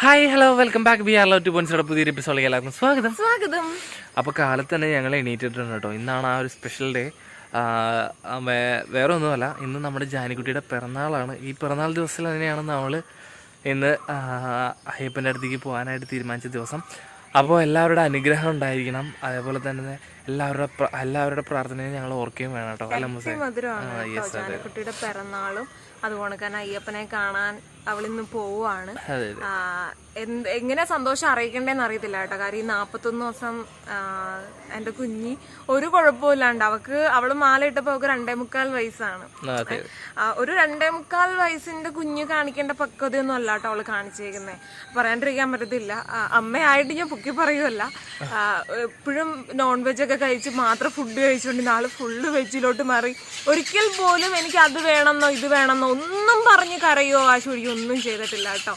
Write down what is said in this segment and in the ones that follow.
Hi hello welcome back B R love to point പുതിയൊരു എപ്പിസോഡിലേക്ക് എല്ലാവർക്കും സ്വാഗതം. സ്വാഗതം. അപ്പോൾ കാലത്ത് തന്നെ ഞങ്ങൾ എണീറ്റിട്ടുണ്ട് കേട്ടോ. ഇന്നാണ് ആ ഒരു സ്പെഷ്യൽ ഡേ വേറെ ഒന്നുമല്ല ഇന്ന് നമ്മുടെ ജാനിക്കുട്ടിയുടെ പിറന്നാളാണ്. ഈ പിറന്നാൾ ദിവസത്തിൽ തന്നെയാണ് നമ്മൾ ഇന്ന് അയ്യപ്പന്റെ അടുത്തേക്ക് പോകാനായിട്ട് തീരുമാനിച്ച ദിവസം. അപ്പോൾ എല്ലാവരുടെ അനുഗ്രഹം ഉണ്ടായിരിക്കണം. അതേപോലെ തന്നെ എല്ലാവരുടെ എല്ലാവരുടെ പ്രാർത്ഥനയും ഞങ്ങൾ ഓർക്കുകയും വേണം കേട്ടോ. അല്ല മുസ്ലിം yes, പിറന്നാളും. അതുകൊണ്ട് തന്നെ അയ്യപ്പനെ കാണാൻ അവളിന്ന് പോവാണ് എന്ത് എങ്ങനെ സന്തോഷം അറിയിക്കണ്ടേന്ന് അറിയത്തില്ല കേട്ടോ. കാര്യം ഈ നാപ്പത്തൊന്ന് ദിവസം എന്റെ കുഞ്ഞി ഒരു കുഴപ്പമില്ലാണ്ട് അവക്ക് അവൾ മാല ഇട്ടപ്പോ അവക്ക് രണ്ടേ മുക്കാൽ വയസ്സാണ്. ആ, ഒരു രണ്ടേ മുക്കാൽ വയസ്സിന്റെ കുഞ്ഞ് കാണിക്കേണ്ട പക്വതയൊന്നും അല്ല കേട്ടോ അവൾ കാണിച്ചേക്കുന്നത് പറയാണ്ടിരിക്കാൻ പറ്റത്തില്ല. ആ, അമ്മയായിട്ട് ഞാൻ പൊക്കി പറയുമല്ല എപ്പോഴും നോൺ വെജ് ഒക്കെ കഴിച്ച് മാത്രം ഫുഡ് കഴിച്ചുകൊണ്ട് നാളെ ഫുള്ള് വെജിലോട്ട് മാറി. ഒരിക്കൽ പോലും എനിക്ക് അത് വേണമെന്നോ ഇത് വേണമെന്നോ ഒന്നും പറഞ്ഞ് കരയോ ആശുപത്രി ഒന്നും ചെയ്തിട്ടില്ല കേട്ടോ.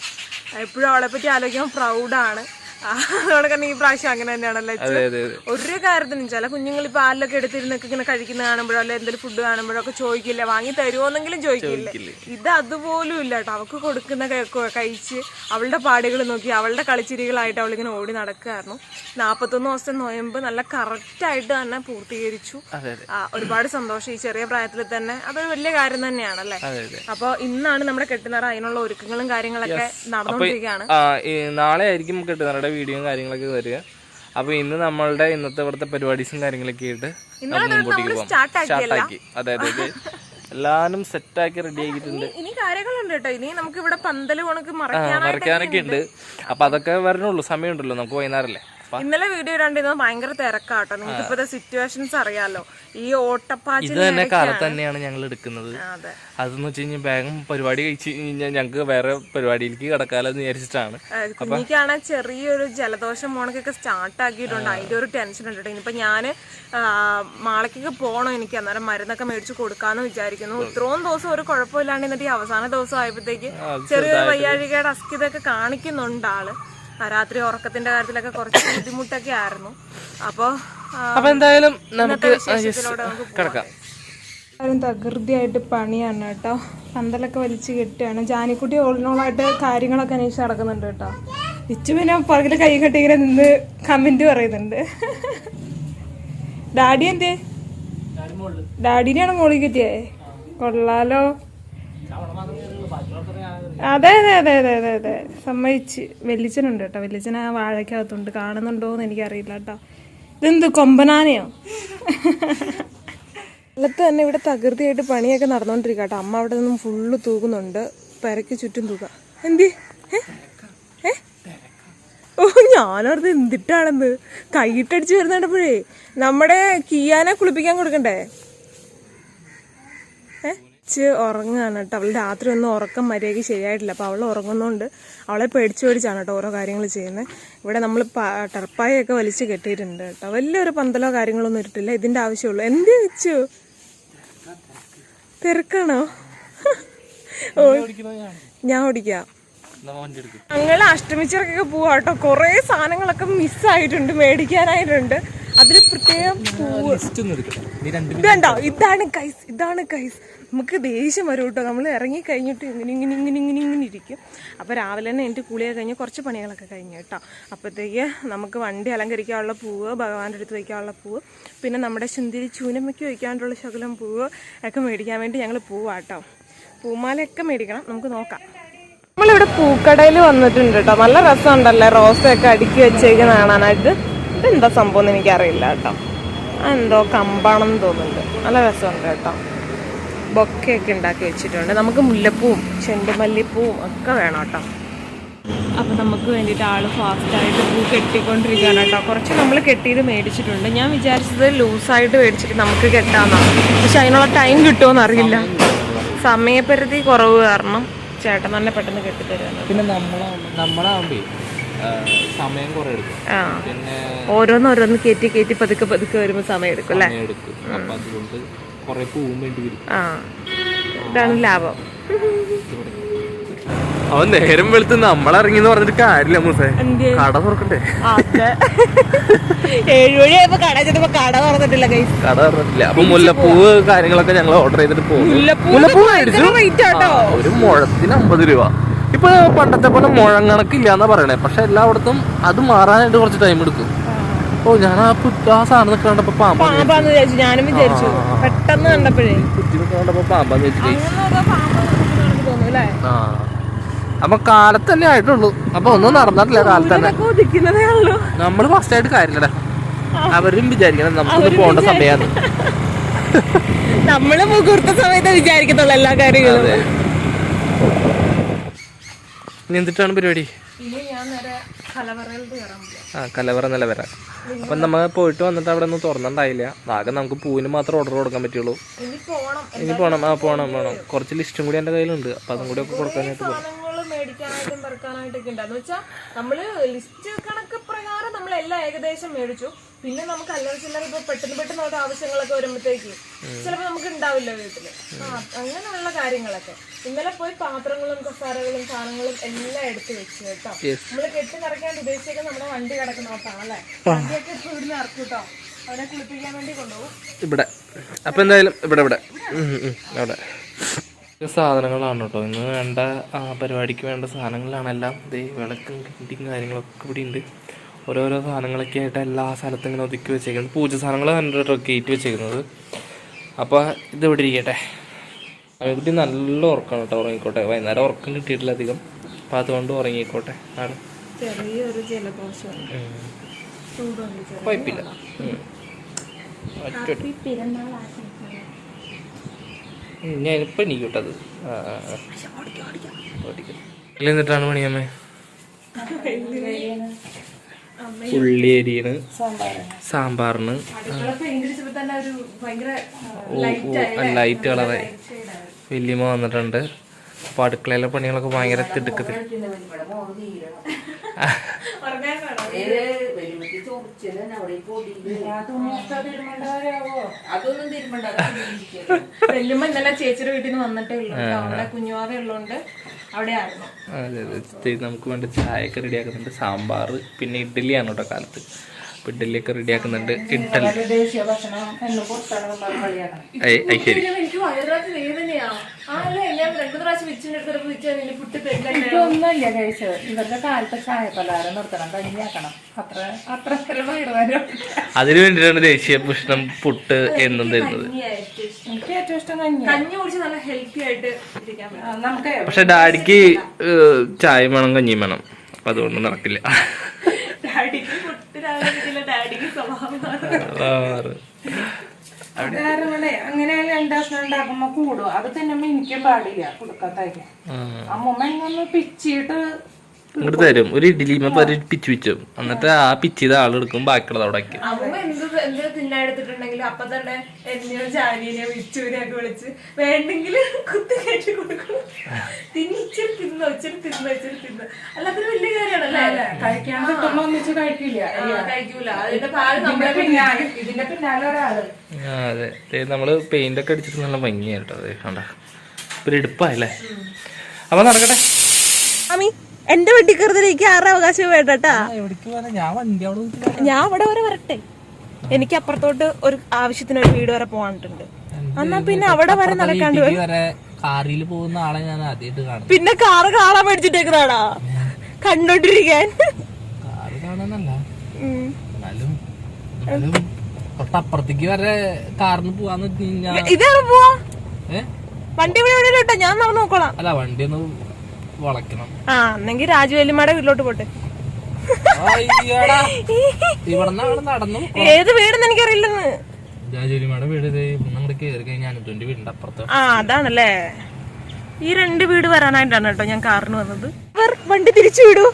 എപ്പോഴും അവളെ പറ്റി ആലോചിക്കാൻ പ്രൗഡാണ് അതുകൊണ്ട് ഈ പ്രാവശ്യം അങ്ങനെ തന്നെയാണല്ലോ ഒരു കാര്യത്തിനും ചില കുഞ്ഞുങ്ങൾ ഇപ്പൊ ആരിലൊക്കെ എടുത്തിരുന്നൊക്കെ ഇങ്ങനെ കഴിക്കുന്ന കാണുമ്പോഴോ അല്ലെ എന്തെങ്കിലും ഫുഡ് കാണുമ്പോഴോ ഒക്കെ ചോദിക്കില്ല? വാങ്ങി തരുമോന്നെങ്കിലും ചോദിക്കില്ലേ? ഇത് അതുപോലും ഇല്ല കേട്ടോ. അവൾക്ക് കൊടുക്കുന്ന കഴിച്ച് അവളുടെ പാടുകൾ നോക്കി അവളുടെ കളിച്ചിരികളായിട്ട് അവളിങ്ങനെ ഓടി നടക്കുകയായിരുന്നു നാപ്പത്തൊന്ന് ദിവസം നോയമ്പ് നല്ല കറക്റ്റ് ആയിട്ട് തന്നെ പൂർത്തീകരിച്ചു. ഒരുപാട് സന്തോഷം ഈ ചെറിയ പ്രായത്തിൽ തന്നെ. അതൊരു വലിയ കാര്യം തന്നെയാണ് അല്ലേ അപ്പൊ ഇന്നാണ് നമ്മുടെ കെട്ടുന്നറ അതിനുള്ള ഒരുക്കങ്ങളും കാര്യങ്ങളൊക്കെ നടന്നുകൊണ്ടിരിക്കുകയാണ് നാളെ ആയിരിക്കും കെട്ടുന്നവരുടെ വീഡിയോയും കാര്യങ്ങളൊക്കെ വരിക. അപ്പൊ ഇന്ന് നമ്മളുടെ ഇന്നത്തെ ഇവിടുത്തെ പരിപാടീസും കാര്യങ്ങളൊക്കെ ആയിട്ട് മുമ്പോട്ടേക്ക് പോകാം. സ്റ്റാർട്ടാക്കി അതെ അതെ അതെ എല്ലാരും സെറ്റാക്കി റെഡി ആക്കിയിട്ടുണ്ട്. ഇനി- ഇനി കാര്യങ്ങളുണ്ട് കേട്ടോ. ഇനി നമുക്ക് ഇവിടെ കണക്ക് മറയ്ക്കാനായിട്ട് വരയ്ക്കാനൊക്കെ ഉണ്ട്. അപ്പൊ അതൊക്കെ വരണുള്ളൂ. സമയമുണ്ടല്ലോ. നമുക്ക് വൈകുന്നേരല്ലേ? ഇന്നലെ വീഡിയോ കണ്ടിരുന്നത് ഭയങ്കര തിരക്കാട്ടോ. നിങ്ങൾക്ക് ഇപ്പോഴത്തെ സിറ്റുവേഷൻസ് അറിയാലോ. ഈ ഇത് ഓട്ടപ്പാച്ചിൽ തന്നെ തന്നെയാണ് ഞങ്ങൾ എടുക്കുന്നത്. അതെ. അതെന്ന് വെച്ച് കഴിഞ്ഞാൽ വേഗം പരിപാടി കഴിച്ച് കഴിഞ്ഞാൽ ഞങ്ങൾക്ക് വേറെ പരിപാടിയിലേക്ക് കിടക്കാലോ വിചാരിച്ചിട്ടാണ്. എനിക്കാണ് കുഞ്ഞിക്കാണ് ചെറിയൊരു ജലദോഷം മോണക്കൊക്കെ സ്റ്റാർട്ട് ആക്കിയിട്ടുണ്ട്. അതിന്റെ ഒരു ടെൻഷൻ ഉണ്ട് ഇനിയിപ്പോ ഞാൻ മാളക്കൊക്കെ പോകണോ എനിക്ക്. അന്നേരം മരുന്നൊക്കെ മേടിച്ച് കൊടുക്കാന്ന് വിചാരിക്കുന്നു. ഇത്രയും ദിവസം ഒരു കുഴപ്പമില്ലാണ്ട് എന്നിട്ട് ഈ അവസാന ദിവസം ആയപ്പോഴത്തേക്ക് ചെറിയൊരു വയ്യാഴികയുടെ അസ്ഥിതൊക്കെ കാണിക്കുന്നുണ്ട് ആൾ. രാത്രി ഉറക്കത്തിന്റെ കാര്യത്തിലൊക്കെ കുറച്ച് ബുദ്ധിമുട്ടൊക്കെ ആയിരുന്നു. അപ്പൊ അപ്പൊ എന്തായാലും നമുക്ക് കിടക്കാം. എല്ലാവരും തകൃതിയായിട്ട് പണിയാണ് കേട്ടോ. പന്തലൊക്കെ വലിച്ച് കെട്ടുകയാണ്. ജാനിക്കുട്ടി ഓളിനോളായിട്ട് കാര്യങ്ങളൊക്കെ അന്വേഷിച്ച് നടക്കുന്നുണ്ട് കേട്ടോ. ഇച്ചു പിന്നെ പുറകിൽ കൈ കെട്ടി ഇങ്ങനെ നിന്ന് കമന്റ് പറയുന്നുണ്ട്. ഡാഡി എന്തേ ഡാഡിനെയാണ് മോളി കിട്ടിയേ? കൊള്ളാലോ. അതെ അതെ അതെ അതെ അതെ അതെ. സമ്മതിച്ച്. വെല്ലിച്ചനുണ്ട് കേട്ടോ. വെല്ലിച്ചൻ ആ കാണുന്നുണ്ടോ എന്ന് എനിക്കറിയില്ല കേട്ടോ. ഇതെന്ത് കൊമ്പനാനയോ? അല്ലത്ത് തന്നെ ഇവിടെ തകൃതിയായിട്ട് പണിയൊക്കെ നടന്നുകൊണ്ടിരിക്കുക കേട്ടോ. അമ്മ അവിടെ നിന്നും ഫുള്ള് തൂകുന്നുണ്ട്. പെരക്ക് ചുറ്റും തൂക. എന്തി? ഓ ഞാനോർത്ത് എന്തിട്ടാണെന്ന്. കൈയിട്ടടിച്ച് വരുന്നുണ്ടപ്പോഴേ നമ്മുടെ കിയാനെ കുളിപ്പിക്കാൻ കൊടുക്കണ്ടേ? ഏ ഉറങ്ങുകയാണ് കേട്ടോ. അവൾ രാത്രി ഒന്നും ഉറക്കം മര്യാദയ്ക്ക് ശരിയായിട്ടില്ല. അപ്പോൾ അവൾ ഉറങ്ങുന്നതുകൊണ്ട് അവളെ പേടിച്ച് പേടിച്ചാണ് കേട്ടോ ഓരോ കാര്യങ്ങൾ ചെയ്യുന്നത് ഇവിടെ നമ്മൾ ടർപ്പായൊക്കെ വലിച്ച് കെട്ടിയിട്ടുണ്ട് കേട്ടോ. വലിയൊരു പന്തലോ കാര്യങ്ങളൊന്നും ഇട്ടിട്ടില്ല. ഇതിന്റെ ആവശ്യമുള്ളൂ. എന്ത് വെച്ചു? തിരക്കാണോ? ഓ ഞാൻ ഓടിക്കാം. ഞങ്ങൾ അഷ്ടമിച്ചിറക്കൊക്കെ പോവാട്ടോ കുറേ സാധനങ്ങളൊക്കെ മിസ്സായിട്ടുണ്ട് മേടിക്കാനായിട്ടുണ്ട്. അതിൽ പ്രത്യേകം പൂവ് ഇതുണ്ടോ ഇതാണ് കൈസ് ഇതാണ് കൈസ് നമുക്ക് ദേഷ്യം വരും കേട്ടോ. നമ്മൾ ഇറങ്ങി കഴിഞ്ഞിട്ട് ഇങ്ങനെ ഇങ്ങനെ ഇങ്ങനെ ഇങ്ങനെ ഇങ്ങനെ ഇരിക്കും. അപ്പോൾ രാവിലെ തന്നെ എന്റെ കുളിയൊക്കെ കഴിഞ്ഞ് കുറച്ച് പണികളൊക്കെ കഴിഞ്ഞു കേട്ടോ. അപ്പോഴത്തേക്ക് നമുക്ക് വണ്ടി അലങ്കരിക്കാനുള്ള പൂവ് ഭഗവാന്റെ അടുത്ത് വയ്ക്കാനുള്ള പൂവ് പിന്നെ നമ്മുടെ ചുന്തിരി ചൂനമ്മയ്ക്ക് വയ്ക്കാനുള്ള ശകലം പൂവ് ഒക്കെ മേടിക്കാൻ വേണ്ടി ഞങ്ങൾ പൂവാട്ടോ പൂമാലയൊക്കെ മേടിക്കണം. നമുക്ക് നോക്കാം. നമ്മളിവിടെ പൂക്കടയിൽ വന്നിട്ടുണ്ട് കേട്ടോ. നല്ല രസമുണ്ടല്ലേ? റോസയൊക്കെ അടുക്കി വെച്ചേക്കുന്ന കാണാനായിട്ട്. ഇതെന്താ സംഭവം എന്ന് എനിക്കറിയില്ല കേട്ടോ. എന്തോ കമ്പാണെന്ന് തോന്നുന്നുണ്ട്. നല്ല രസമുണ്ട് കേട്ടോ. ബൊക്കെയൊക്കെ ഉണ്ടാക്കി വെച്ചിട്ടുണ്ട്. നമുക്ക് മുല്ലപ്പൂവും ചെണ്ടുമല്ലിപ്പൂവും ഒക്കെ വേണം കേട്ടോ. അപ്പോൾ നമുക്ക് വേണ്ടിയിട്ട് ആൾ ഫാസ്റ്റായിട്ട് പൂ കെട്ടിക്കൊണ്ടിരിക്കുകയാണ് കേട്ടോ. കുറച്ച് നമ്മൾ കെട്ടിയിട്ട് മേടിച്ചിട്ടുണ്ട്. ഞാൻ വിചാരിച്ചത് ലൂസായിട്ട് മേടിച്ചിട്ട് നമുക്ക് കെട്ടാമെന്നാണ് പക്ഷെ അതിനുള്ള ടൈം കിട്ടുമോ അറിയില്ല. സമയപരിധി കുറവ് കാരണം ചേട്ടൻ തന്നെ പെട്ടെന്ന് കെട്ടിത്തരുന്നത് പിന്നെ നമ്മളാവുമ്പോൾ നമ്മളാവുമ്പോൾ സമയം കുറെ എടുക്കും ആ. പിന്നെ ഓരോന്നോരോന്ന് കയറ്റി കയറ്റി പതുക്കെ പതുക്കെ വരുമ്പോൾ സമയം എടുക്കും അല്ലേ എടുക്കും അപ്പൊ അതുകൊണ്ട് കുറെ പൂവും വേണ്ടി വരും ആ. ഇതാണ് ലാഭം. അവൻ നേരം വെളുത്ത് നമ്മളിറങ്ങിന്ന് പറഞ്ഞിട്ട് കാര്യമില്ല മൂസേ. കട തുറക്കട്ടെ. അതെ ഏഴ് മണിയായപ്പോ കട ചെന്നപ്പോ കട തുറന്നിട്ടില്ല കട തുറന്നിട്ടില്ല. അപ്പൊ മുല്ലപ്പൂവ് കാര്യങ്ങളൊക്കെ ഞങ്ങൾ ഓർഡർ ചെയ്തിട്ട് പോകും മുല്ലപ്പൂവ്. ഒരു മുഴത്തിന് അമ്പത് രൂപ. ഇപ്പൊ പണ്ടത്തെ പോലെ മുഴങ്ങണക്കില്ല എന്നാ പറയണേ. പക്ഷെ എല്ലായിടത്തും അത് മാറാനായിട്ട് കുറച്ച് ടൈം എടുക്കും. ഓ ഞാൻ ആ ആ സാധനം കണ്ടപ്പോ പാമ്പ് പാമ്പാന്ന് വിചാരിച്ചു. ഞാനും വിചാരിച്ചു. പെട്ടെന്ന് കണ്ടപ്പോഴേ. കണ്ടപ്പോ പാമ്പാന്ന് അപ്പൊ കാലത്ത് തന്നെ ആയിട്ടുള്ളൂ. അപ്പൊ ഒന്നും നടന്നിട്ടില്ല കാലത്ത് തന്നെ നമ്മൾ ഫസ്റ്റ് ആയിട്ട് കാര്യമില്ലടാ. അവരും വിചാരിക്കണം നമുക്ക് പോകേണ്ട സമയമാണ് നമ്മൾ മുഹൂർത്ത സമയത്ത് വിചാരിക്കത്തുള്ളൂ എല്ലാ കാര്യങ്ങളും. ഇനി എന്തിട്ടാണ് പരിപാടി? ആ കലവറ നില വരാം? അപ്പം നമ്മ പോയിട്ട് വന്നിട്ട് അവിടെ ഒന്നും തുറന്നിട്ടുണ്ടായില്ല. ആകെ നമുക്ക് പൂവിന് മാത്രം ഓർഡർ കൊടുക്കാൻ പറ്റുള്ളൂ. ഇനി പോണം. ആ പോണം പോണം. കുറച്ച് ലിസ്റ്റും കൂടി എന്റെ കയ്യിലുണ്ട്. അപ്പം അതും കൂടി ഒക്കെ കൊടുക്കാനായിട്ട് പോകണം മേടിക്കാനായിട്ടും പെറുക്കാനായിട്ടൊക്കെ ഉണ്ട് എന്ന് വെച്ചാൽ നമ്മൾ ലിസ്റ്റ് കണക്ക് പ്രകാരം നമ്മൾ എല്ലാം ഏകദേശം മേടിച്ചു. പിന്നെ നമുക്ക് അല്ലറ ചില്ലറ ഇപ്പൊ പെട്ടെന്ന് പെട്ടെന്ന് ഓരോ ആവശ്യങ്ങളൊക്കെ വരുമ്പോഴത്തേക്ക് ചിലപ്പോൾ നമുക്ക് ഉണ്ടാവില്ല വീട്ടിൽ. ആ അങ്ങനെയുള്ള കാര്യങ്ങളൊക്കെ. ഇന്നലെ പോയി പാത്രങ്ങളും കസാരകളും സാധനങ്ങളും എല്ലാം എടുത്തു വെച്ചു കേട്ടോ. നമ്മൾ കെട്ടി നിറയ്ക്കാൻ ഉദ്ദേശിച്ചൊക്കെ നമ്മുടെ വണ്ടി കിടക്കുന്നോട്ടാ അല്ലേ? വണ്ടിയൊക്കെ ഇപ്പൊ ഇവിടുന്ന് ഇറക്കും കേട്ടോ അവനെ കുളിപ്പിക്കാൻ വേണ്ടി കൊണ്ടുപോകും. ഇവിടെ. അപ്പൊ എന്തായാലും ഇവിടെ ഇവിടെ. അവിടെ. സാധനങ്ങളാണ് കേട്ടോ ഇന്ന് വേണ്ട പരിപാടിക്ക് വേണ്ട സാധനങ്ങളാണ് എല്ലാം ദേ വിളക്കും കിണ്ടിയും കാര്യങ്ങളൊക്കെ ഇവിടെ ഉണ്ട്. ഓരോരോ സാധനങ്ങളൊക്കെ ആയിട്ട് എല്ലാ സ്ഥലത്തും ഇങ്ങനെ ഒതുക്കി വെച്ചേക്കുന്നത് പൂജ സാധനങ്ങൾ കണ്ടിട്ടോ കയറ്റി വെച്ചേക്കുന്നത്. അപ്പോൾ ഇത് ഇവിടെ ഇരിക്കട്ടെ. കുട്ടി നല്ല ഉറക്കമാണ് കേട്ടോ ഉറങ്ങിക്കോട്ടെ. വൈകുന്നേരം ഉറക്കം കിട്ടിയിട്ടില്ല അധികം. അപ്പം അതുകൊണ്ട് ഉറങ്ങിക്കോട്ടെ. ആണ് ചെറിയൊരു ജലദോഷം. കുഴപ്പമില്ല. ഉം. ഞാൻ ഇപ്പം എനിക്ക്. ഇതിൽ എന്നിട്ടാണ് പണിയമ്മേ ഉള്ളി അരിയാണ് സാമ്പാറിന്. ലൈറ്റ് കളറായി വലിയമ്മ വന്നിട്ടുണ്ട്. അപ്പോൾ അടുക്കളയിലെ പണികളൊക്കെ ഭയങ്കര തിടുക്കത്തിൽ അതൊന്നും തിരുമ്പണ്ട വെല്ലുമ്പോ ഇന്നലെ ചേച്ചിയുടെ വീട്ടിൽ നിന്ന് വന്നിട്ടേ ഉള്ളൂ. അവിടെ കുഞ്ഞുവാവ ഉള്ളതുകൊണ്ട് അതെ അതെ. നമുക്ക് വേണ്ട ചായയൊക്കെ റെഡിയാക്കുന്നുണ്ട്. സാമ്പാർ പിന്നെ ഇഡ്ഡലിയാണ് കേട്ടോ കാലത്ത്. ഇഡ്ഡലിയൊക്കെ ഇഡ്ഡലി കളിയാണ്. ഐ- ഐ ശരി. ഒന്നുമില്ല കഴിച്ചത് ഇവരുടെ കാലത്തെ ചായ പലഹാരം നിർത്തണം കഞ്ഞിയാക്കണം. അത്ര അത്ര വയറുവാനും അതിനു വേണ്ടിയിട്ടാണ് ദേശീയ ഭക്ഷണം പുട്ട് എന്നും തരുന്നത്. എനിക്ക് ഏറ്റവും ഇഷ്ടം കഞ്ഞി കഞ്ഞി കുടിച്ച് നല്ല ഹെൽത്തി ആയിട്ട് നമുക്ക് പക്ഷെ ഡാഡിക്ക് ചായ വേണം കഞ്ഞിയും വേണം. അപ്പൊ അതുകൊണ്ട് നടക്കില്ല ഡാഡിക്ക് പുട്ട് രാവിലെ കിട്ടില്ല ഡാഡിക്ക് സ്വഭാവമാണ് ആറ്. കാരണം അങ്ങനെ രണ്ട് ഭക്ഷണം ഉണ്ടാക്കുമ്പോ കൂടും. അത് തന്നെ എനിക്കും പാടില്ല. കൊടുക്കാത്തായിരിക്കും അമ്മമ്മ അമ്മൂമ്മ പിച്ചിട്ട് ഇങ്ങോട്ട് തരും. ഒരു ഇഡ്ഡലിമ ഒരു പിച്ച് പിച്ചും. എന്നിട്ട് ആ പിച്ചിത് ആളെടുക്കും ബാക്കിയുള്ളത് അവിടെ വയ്ക്കും അമ്മ എന്ത് എന്ത് തിന്നാൻ എടുത്തിട്ടുണ്ടെങ്കിൽ അപ്പൊ തന്നെ എന്നെയോ ജാനീനെയോ വിച്ചുവിനെയൊക്കെ വിളിച്ച് വേണ്ടെങ്കിൽ കുത്തി കയറ്റി കൊടുക്കണം തിന്ന് ഇച്ചിരി തിന്നോ ഇച്ചിരി തിന്നോ ഇച്ചിരി തിന്നോ. അല്ലാത്തൊരു വലിയ കാര്യമാണല്ലേ? കഴിക്കാൻ കിട്ടുമ്പോ ഒന്നിച്ച് കഴിക്കില്ല ആ, കഴിക്കൂല. അതിന്റെ പാൽ ഇതിന്റെ നമ്മുടെ പിന്നാലെ ഇതിന്റെ പിന്നാലെ ഒരാൾ. ആ അതെ. നമ്മൾ പെയിന്റ് ഒക്കെ അടിച്ചിട്ട് നല്ല ഭംഗിയായിട്ടോ അതെ കണ്ട? ഒരു എടുപ്പായല്ലേ അപ്പൊ നടക്കട്ടെ. അമ്മി. എന്റെ വണ്ടി കയറുന്നതിലേക്ക് ആരുടെ അവകാശം വേണ്ടട്ടാ ഞാൻ അവിടെ വരെ. വരട്ടെ. എനിക്ക് അപ്പുറത്തോട്ട് ഒരു ആവശ്യത്തിന് ഒരു വീട് വരെ പോകാനിട്ടുണ്ട്. എന്നാ പിന്നെ അവിടെ വരെ നടക്കാണ്ട് കാറിൽ പോകുന്ന ആളെ ഞാൻ ആദ്യമായിട്ട് കാണും. പിന്നെ കാറ് കാണാൻ മേടിച്ചിട്ടേക്കുന്നതാണോ? കണ്ടോണ്ടിരിക്കാൻ. കാറ് കാണാനല്ല. ഉം. എന്നാലും എന്നാലും തൊട്ടപ്പുറത്തേക്ക് വരെ കാറിന് പോവാന്ന് ഇതാണ് പോവാ? വണ്ടി ഇവിടെ ഞാൻ നോക്കോളാം. അല്ല വണ്ടി ഒന്ന് വളയ്ക്കണം. ആ എന്നെങ്കിൽ രാജുവല്യമ്മയുടെ വീട്ടിലോട്ട് പോട്ടെ. നടന്നു ഏത് വീടെന്ന് എനിക്കറിയില്ലെന്ന്. രാജുലിമാടെ വീട് കയറി കഴിഞ്ഞാൽ വീടിന്റെ അപ്പുറത്ത് ആ അതാണല്ലേ. ഈ രണ്ട് വീട് വരാനായിട്ടാണ് കേട്ടോ ഞാൻ കാറിന് വന്നത്. വണ്ടി തിരിച്ചു വിടൂ.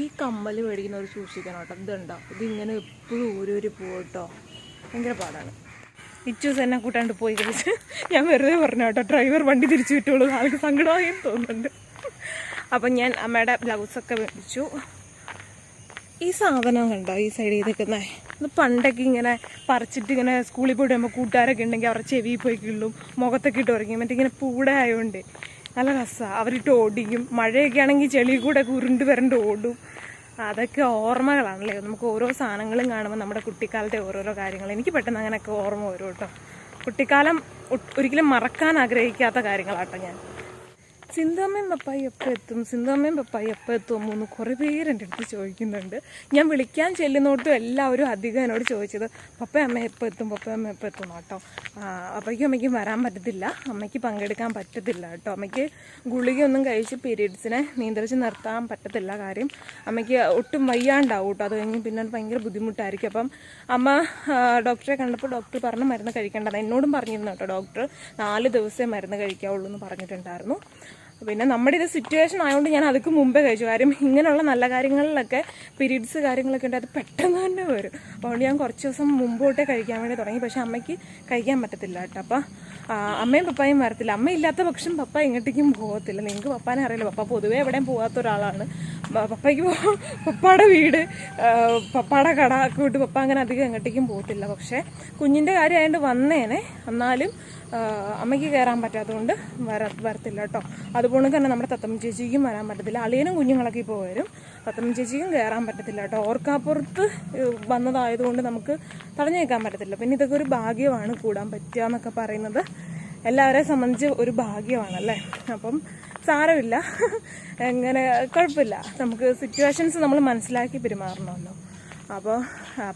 ഈ കമ്മൽ മേടിക്കുന്നവർ സൂക്ഷിക്കണം കേട്ടോ. ഇതുണ്ടോ ഇത് ഇങ്ങനെ എപ്പോഴും ഓരോരു പോകട്ടോ ഭയങ്കര പാടാണ്. ഇച്ചൂസ് എന്നെ കൂട്ടാണ്ട് പോയി കളിച്ച് ഞാൻ വെറുതെ പറഞ്ഞു കേട്ടോ ഡ്രൈവർ വണ്ടി തിരിച്ചു വിട്ടോളൂ. ആൾക്ക് സങ്കടമായി തോന്നുന്നുണ്ട്. അപ്പം ഞാൻ അമ്മയുടെ ബ്ലൗസൊക്കെ മേടിച്ചു. ഈ സാധനം കണ്ടോ ഈ സൈഡിൽ നിൽക്കുന്നേ ഇത് പണ്ടൊക്കെ ഇങ്ങനെ പറിച്ചിട്ട് ഇങ്ങനെ സ്കൂളിൽ പോയിട്ട് നമ്മൾ കൂട്ടുകാരൊക്കെ ഉണ്ടെങ്കിൽ അവരുടെ ചെവി പോയി കിള്ളും മുഖത്തൊക്കെ ഇട്ട് ഉറങ്ങി മറ്റേ ഇങ്ങനെ പൂട ആയതുകൊണ്ട് നല്ല രസമാണ് അവരിട്ട് ഓടിക്കും. മഴയൊക്കെ ആണെങ്കിൽ ചെളി കൂടെ ഉരുണ്ട് വരണ്ട് ഓടും. അതൊക്കെ ഓർമ്മകളാണല്ലേ? നമുക്ക് ഓരോ സാധനങ്ങളും കാണുമ്പോൾ നമ്മുടെ കുട്ടിക്കാലത്തെ ഓരോരോ കാര്യങ്ങൾ. എനിക്ക് പെട്ടെന്ന് അങ്ങനെയൊക്കെ ഓർമ്മ വരും കേട്ടോ. കുട്ടിക്കാലം ഒരിക്കലും മറക്കാൻ ആഗ്രഹിക്കാത്ത കാര്യങ്ങളാട്ടോ ഞാൻ. സിന്ധമ്മയും പപ്പായി എപ്പോൾ എത്തും? സിന്ധമ്മയും പപ്പായി എപ്പോൾ എത്തും എന്ന് കുറേ പേര് എന്റെ അടുത്ത് ചോദിക്കുന്നുണ്ട്. ഞാൻ വിളിക്കാൻ ചെല്ലുന്നോട്ടും എല്ലാവരും അധികം എന്നോട് ചോദിച്ചത് പപ്പ അമ്മ എപ്പോൾ എത്തും? പപ്പ അമ്മ എപ്പോൾ എത്തും? കേട്ടോ. അപ്പയ്ക്കും അമ്മയ്ക്കും വരാൻ പറ്റത്തില്ല. അമ്മയ്ക്ക് പങ്കെടുക്കാൻ പറ്റത്തില്ല കേട്ടോ. അമ്മയ്ക്ക് ഗുളികയൊന്നും കഴിച്ച് പീരീഡ്സിനെ നിയന്ത്രിച്ച് നിർത്താൻ പറ്റത്തില്ല കാര്യം. അമ്മയ്ക്ക് ഒട്ടും വയ്യാണ്ടാവും കേട്ടോ. അത് കഴിഞ്ഞ് പിന്നെ ഭയങ്കര ബുദ്ധിമുട്ടായിരിക്കും. അപ്പം അമ്മ ഡോക്ടറെ കണ്ടപ്പോൾ ഡോക്ടർ പറഞ്ഞ മരുന്ന് കഴിക്കേണ്ടത് എന്നോടും പറഞ്ഞിരുന്നു കേട്ടോ ഡോക്ടർ. നാല് ദിവസമേ മരുന്ന് കഴിക്കാവുള്ളൂ എന്ന് പറഞ്ഞിട്ടുണ്ടായിരുന്നു. പിന്നെ നമ്മുടെ ഇത് സിറ്റുവേഷൻ ആയതുകൊണ്ട് ഞാൻ അതൊക്കെ മുമ്പേ കഴിച്ചു. കാര്യം ഇങ്ങനെയുള്ള നല്ല കാര്യങ്ങളിലൊക്കെ പീരീഡ്സ് കാര്യങ്ങളൊക്കെ ഉണ്ട് അത് പെട്ടെന്ന് തന്നെ വരും. അതുകൊണ്ട് ഞാൻ കുറച്ച് ദിവസം മുമ്പോട്ടേ കഴിക്കാൻ വേണ്ടി തുടങ്ങി. പക്ഷെ അമ്മയ്ക്ക് കഴിക്കാൻ പറ്റത്തില്ല കേട്ടോ. അപ്പം അമ്മയും പപ്പായും വരത്തില്ല. അമ്മ ഇല്ലാത്ത പക്ഷം പപ്പ എങ്ങോട്ടേക്കും പോകത്തില്ല നിങ്ങൾക്ക് പപ്പാനെ അറിയില്ല. പപ്പ പൊതുവേ എവിടെയും പോകാത്ത ഒരാളാണ്. പപ്പയ്ക്ക് പപ്പയുടെ വീട് പപ്പയുടെ കട ഒക്കെ വിട്ട് പപ്പ അങ്ങനെ അധികം എങ്ങോട്ടേക്കും പോകത്തില്ല പക്ഷേ കുഞ്ഞിന്റെ കാര്യമായതുകൊണ്ട് വന്നേനെ. എന്നാലും അമ്മയ്ക്ക് കയറാൻ പറ്റാത്തതുകൊണ്ട് വര വരത്തില്ല കേട്ടോ. അതുപോലെ തന്നെ നമ്മുടെ തത്തമ്മ ചേച്ചിക്കും വരാൻ പറ്റത്തില്ല. അളിയനും കുഞ്ഞുങ്ങളൊക്കെ ഇപ്പോൾ വരും. തത്തമ്മ ചേച്ചിക്കും കയറാൻ പറ്റത്തില്ല കേട്ടോ. ഓർക്കാപ്പുറത്ത് വന്നതായതുകൊണ്ട് നമുക്ക് തടഞ്ഞു വയ്ക്കാൻ പറ്റത്തില്ല. പിന്നെ ഇതൊക്കെ ഒരു ഭാഗ്യമാണ് കൂടാൻ പറ്റുക എന്നൊക്കെ പറയുന്നത്. എല്ലാവരെയും സംബന്ധിച്ച് ഒരു ഭാഗ്യമാണല്ലേ? അപ്പം സാരമില്ല. എങ്ങനെ കുഴപ്പമില്ല. നമുക്ക് സിറ്റുവേഷൻസ് നമ്മൾ മനസ്സിലാക്കി പെരുമാറണമല്ലോ. അപ്പോൾ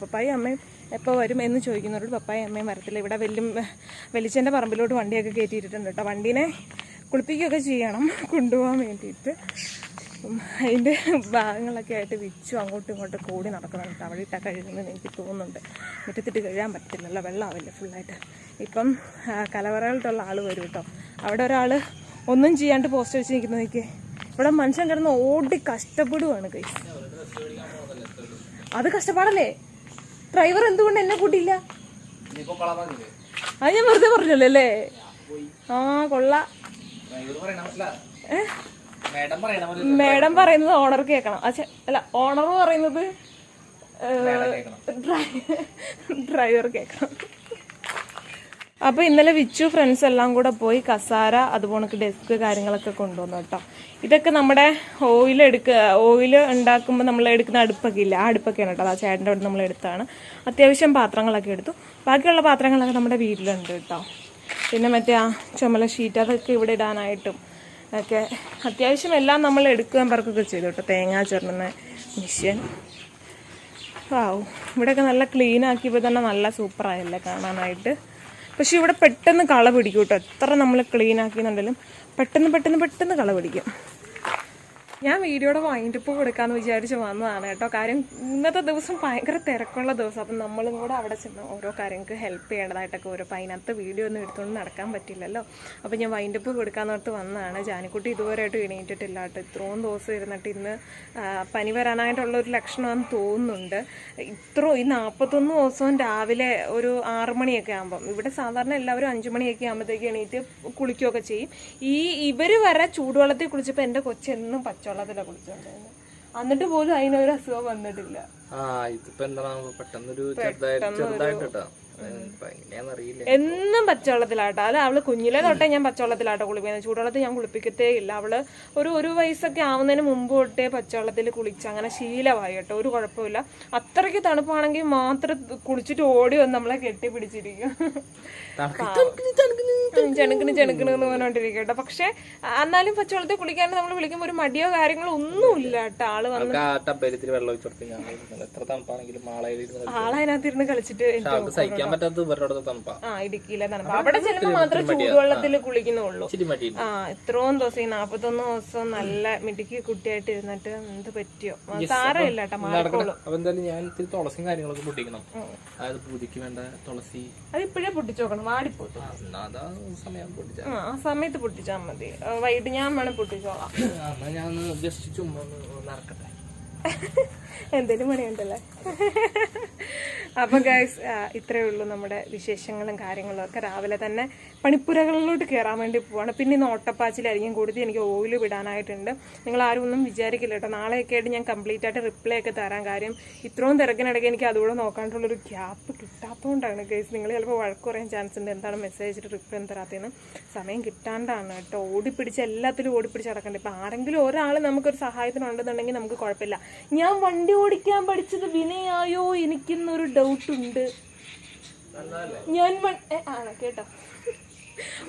പപ്പായും അമ്മയും എപ്പോൾ വരും എന്ന് ചോദിക്കുന്നവരോട് പപ്പായ അമ്മയും വരത്തില്ല. ഇവിടെ വെല്ലും വെളിച്ചന്റെ പറമ്പിലോട്ട് വണ്ടിയൊക്കെ കയറ്റിയിട്ടുണ്ട് കേട്ടോ വണ്ടീനെ കുളിപ്പിക്കുകയൊക്കെ ചെയ്യണം. കൊണ്ടുപോകാൻ വേണ്ടിയിട്ട്. അതിന്റെ ഭാഗങ്ങളൊക്കെ ആയിട്ട് വിച്ചു അങ്ങോട്ടും ഇങ്ങോട്ടും കൂടി നടക്കുന്നുണ്ട് അവിടെ കഴിയുമെന്ന് എനിക്ക് തോന്നുന്നുണ്ട്. മുറ്റത്തിട്ട് കഴിയാൻ പറ്റില്ലല്ലോ വെള്ളമാവില്ല ഫുള്ളായിട്ട്. ഇപ്പം കലവറകളിട്ടുള്ള ആൾ വരും കേട്ടോ അവിടെ ഒരാൾ ഒന്നും ചെയ്യാണ്ട് പോസ്റ്റ് വെച്ച് നിൽക്കുന്നതൊക്കെ ഇവിടെ മനുഷ്യൻ കിടന്ന് ഓടി കഷ്ടപ്പെടുവാണ് കൈ അത് കഷ്ടപ്പാടല്ലേ? ഡ്രൈവർ എന്തുകൊണ്ട് എന്നെ കൂട്ടിയില്ല? അത് ഞാൻ വെറുതെ പറഞ്ഞല്ലോ അല്ലേ? ആ കൊള്ള. മേഡം പറയുന്നത് ഓണർ കേൾക്കണം അല്ല ഓണർ പറയുന്നത് ഡ്രൈവർ കേൾക്കണം അപ്പോൾ ഇന്നലെ വിച്ചു ഫ്രണ്ട്സ് എല്ലാം കൂടെ പോയി കസാര അതുപോലെ ഡെസ്ക് കാര്യങ്ങളൊക്കെ കൊണ്ടുവന്നു കേട്ടോ. ഇതൊക്കെ നമ്മുടെ ഓയിൽ എടുക്ക ഓയിൽ ഉണ്ടാക്കുമ്പോൾ നമ്മൾ എടുക്കുന്ന അടുപ്പൊക്കെ ഇല്ല? ആ അടുപ്പൊക്കെയാണ് കേട്ടോ. ആ ചേട്ടന്റെ അവിടെ നമ്മൾ എടുത്താണ്. അത്യാവശ്യം പാത്രങ്ങളൊക്കെ എടുത്തു. ബാക്കിയുള്ള പാത്രങ്ങളൊക്കെ നമ്മുടെ വീട്ടിലുണ്ട് കേട്ടോ. പിന്നെ മറ്റേ ആ ചുമല ഷീറ്റ് അതൊക്കെ ഇവിടെ ഇടാനായിട്ടും ഒക്കെ അത്യാവശ്യം എല്ലാം നമ്മൾ എടുക്കുകയും പറക്കുകയൊക്കെ ചെയ്തു കേട്ടോ. തേങ്ങ ചേർന്ന മിഷ്യൻ വാവ് ഇവിടെയൊക്കെ നല്ല ക്ലീനാക്കിയപ്പോൾ തന്നെ നല്ല സൂപ്പറായല്ലേ കാണാനായിട്ട്. പക്ഷെ ഇവിടെ പെട്ടെന്ന് കള പിടിക്കും കേട്ടോ. എത്ര നമ്മൾ ക്ലീൻ ആക്കിയെന്നുണ്ടെങ്കിലും പെട്ടെന്ന് പെട്ടെന്ന് പെട്ടെന്ന് കള പിടിക്കും. ഞാൻ വീഡിയോയുടെ വൈൻഡപ്പ് കൊടുക്കാന്ന് വിചാരിച്ച് വന്നതാണ് കേട്ടോ. കാര്യം ഇന്നത്തെ ദിവസം ഭയങ്കര തിരക്കുള്ള ദിവസം. അപ്പം നമ്മളും കൂടെ അവിടെ ചെന്ന് ഓരോ കാര്യങ്ങൾക്ക് ഹെൽപ്പ് ചെയ്യേണ്ടതായിട്ടൊക്കെ ഓരോ അപ്പം അതിനകത്ത് വീഡിയോ ഒന്നും എടുത്തുകൊണ്ട് നടക്കാൻ പറ്റില്ലല്ലോ. അപ്പം ഞാൻ വൈൻഡപ്പ് കൊടുക്കാന്ന് ഓർത്ത് വന്നതാണ്. ജാനിക്കുട്ടി ഇതുവരെയായിട്ട് എണീറ്റിട്ടില്ല കേട്ടോ. ഇത്രയും ദിവസം ഇരുന്നിട്ട് ഇന്ന് പനി വരാനായിട്ടുള്ള ഒരു ലക്ഷണമെന്ന് തോന്നുന്നുണ്ട്. ഇത്ര ഈ നാൽപ്പത്തൊന്ന് ദിവസവും രാവിലെ ഒരു ആറ് മണിയൊക്കെ ആകുമ്പം ഇവിടെ സാധാരണ എല്ലാവരും അഞ്ച് മണിയൊക്കെ ആകുമ്പോഴത്തേക്ക് എണീറ്റ് കുളിക്കുകയൊക്കെ ചെയ്യും. ഈ ഇവർ വരെ ചൂടുവെള്ളത്തിൽ കുളിച്ചപ്പോൾ എന്റെ കൊച്ചെന്നും പച്ചവെള്ളത്തിലാണ് കുളിച്ചുകൊണ്ടിരുന്നത് എന്നിട്ട് പോലും അതിനൊരു അസുഖം വന്നിട്ടില്ല. ആ ഇതിപ്പോ എന്താണ് പെട്ടെന്നൊരു ചെറുതായിട്ട് ചെറുതായിട്ട് കേട്ടോ എന്നും പച്ചവെള്ളത്തിലാട്ടോ. അല്ല അവൾ കുഞ്ഞിലെ തൊട്ടേ ഞാൻ പച്ചവെള്ളത്തിലാട്ടോ കുളിപ്പിക്കുന്നത് ചൂടുവെള്ളത്തിൽ ഞാൻ കുളിപ്പിക്കത്തേ ഇല്ല. അവൾ ഒരു ഒരു വയസ്സൊക്കെ ആവുന്നതിന് മുമ്പ് തൊട്ടേ പച്ചവെള്ളത്തിൽ കുളിച്ച് അങ്ങനെ ശീലമായി കേട്ടോ. ഒരു കുഴപ്പമില്ല അത്രയ്ക്ക് തണുപ്പാണെങ്കിൽ മാത്രം കുളിച്ചിട്ട് ഓടി വന്ന് നമ്മളെ കെട്ടിപ്പിടിച്ചിരിക്കും. ചെണുക്കിന് ചെണുക്കിന് എന്ന് പറഞ്ഞോണ്ടിരിക്കും കേട്ടോ. പക്ഷെ എന്നാലും പച്ചവെള്ളത്തിൽ കുളിക്കാൻ നമ്മൾ വിളിക്കുമ്പോൾ ഒരു മടിയോ കാര്യങ്ങളോ ഒന്നും ഇല്ല കേട്ടോ. ആൾ വന്ന് ആളതിനകത്തിരുന്ന് കളിച്ചിട്ട് സഹിക്കാൻ തണുപ്പാ. ആ ഇടുക്കിയിലെ തണുപ്പ്. അവിടെ ചെല്ലുമ്പോൾ മാത്രമേ ചൂടുവെള്ളത്തിൽ കുളിക്കുന്നുള്ളൂ ആ ഇത്രയും ദിവസം ഈ നാപ്പത്തൊന്ന് ദിവസം നല്ല മിടുക്കി കുട്ടിയായിട്ട് ഇരുന്നിട്ട് എന്ത് പറ്റിയോ? സാരമില്ല കേട്ടോ മാറിക്കോളും. അപ്പൊ എന്തായാലും ഞാൻ ഇത്തിരി തുളസിയും കാര്യങ്ങളൊക്കെ പൊട്ടിക്കണം. അതായത് പൂജയ്ക്ക് വേണ്ട തുളസി. അത് ഇപ്പോഴേ പൊട്ടിച്ചു നോക്കണം വാടിപ്പോയി ആ, പൊട്ടിച്ച. സമയത്ത് പൊട്ടിച്ചാൽ മതി. വൈകിട്ട് ഞാൻ വേണം പൊട്ടിച്ചോളാം. ഞാൻ ജസ്റ്റ് ചുമ്മാ ഒന്ന് നടക്കട്ടെ. എന്തേലും പണിയുണ്ടല്ലേ? അപ്പൊ ഗൈസ് ഇത്രയേ ഉള്ളൂ നമ്മുടെ വിശേഷങ്ങളും കാര്യങ്ങളും ഒക്കെ. രാവിലെ തന്നെ പണിപ്പുരകളിലോട്ട് കയറാൻ വേണ്ടി പോവാണ്. പിന്നെ ഇന്ന് ഓട്ടപ്പാച്ചിലായിരിക്കും. കൂടുതൽ എനിക്ക് ഓയിൽ വിടാനായിട്ടുണ്ട്. നിങ്ങൾ ആരും ഒന്നും വിചാരിക്കില്ല കേട്ടോ. നാളെയൊക്കെ ആയിട്ട് ഞാൻ കംപ്ലീറ്റ് ആയിട്ട് റിപ്ലൈ ഒക്കെ തരാൻ കാര്യം. ഇത്രയും തിരക്കിനിടയ്ക്ക് എനിക്ക് അതുകൂടെ നോക്കാണ്ടുള്ളൊരു ഗ്യാപ്പ് കിട്ടാത്തതുകൊണ്ടാണ് ഗൈസ് നിങ്ങൾ ചിലപ്പോൾ വഴക്ക് കുറയാൻ ചാൻസ് ഉണ്ട്. എന്താണ് മെസ്സേജ് റിപ്ലൈ തരാത്തതെന്ന്. സമയം കിട്ടാണ്ടാണ് കേട്ടോ. ഓടിപ്പിടിച്ച് എല്ലാത്തിലും ഓടിപ്പിടിച്ച് നടക്കണ്ട. ഇപ്പം ആരെങ്കിലും ഒരാൾ നമുക്കൊരു സഹായത്തിനുണ്ടെന്നുണ്ടെങ്കിൽ നമുക്ക് കുഴപ്പമില്ല. ഞാൻ വണ്ടി ഓടിക്കാൻ പഠിച്ചത് വിനയായോ? എനിക്കിന്നൊരു ഡൗട്ട് ഉണ്ട്. ഞാൻ ആണ് കേട്ടോ.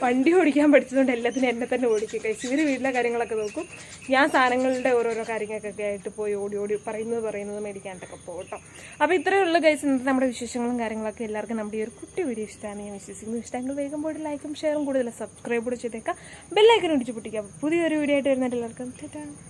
വണ്ടി ഓടിക്കാൻ പഠിച്ചതുകൊണ്ട് എല്ലാത്തിനും എന്നെ തന്നെ ഓടിക്കും കൈസ് ഇവർ വീട്ടിലെ കാര്യങ്ങളൊക്കെ നോക്കും. ഞാൻ സാധനങ്ങളുടെ ഓരോരോ കാര്യങ്ങൾക്കൊക്കെ ആയിട്ട് പോയി ഓടി ഓടി പറയുന്നത് പറയുന്നത് മേടിക്കാനായിട്ടൊക്കെ പോകും കേട്ടോ. അപ്പോൾ ഇത്രയേ ഉള്ളൂ കൈസ് ഇന്നത്തെ നമ്മുടെ വിശേഷങ്ങളും കാര്യങ്ങളൊക്കെ എല്ലാവർക്കും നമ്മുടെ ഈ ഒരു കുട്ടി വീഡിയോ ഇഷ്ടമാണ്. ഞാൻ വിശ്വസിക്കുന്നു. ഇഷ്ടമെങ്കിൽ വേഗം പോയിട്ട് ലൈക്കും ഷെയറും കൂടുതൽ സബ്സ്ക്രൈബ് കൂടെ ചെയ്തേക്കാം. ബെല്ലൈക്കൻ ഇടിച്ച് പൊട്ടിക്കാം. പുതിയൊരു വീഡിയോ ആയിട്ട് വരുന്നുണ്ട് എല്ലാവർക്കും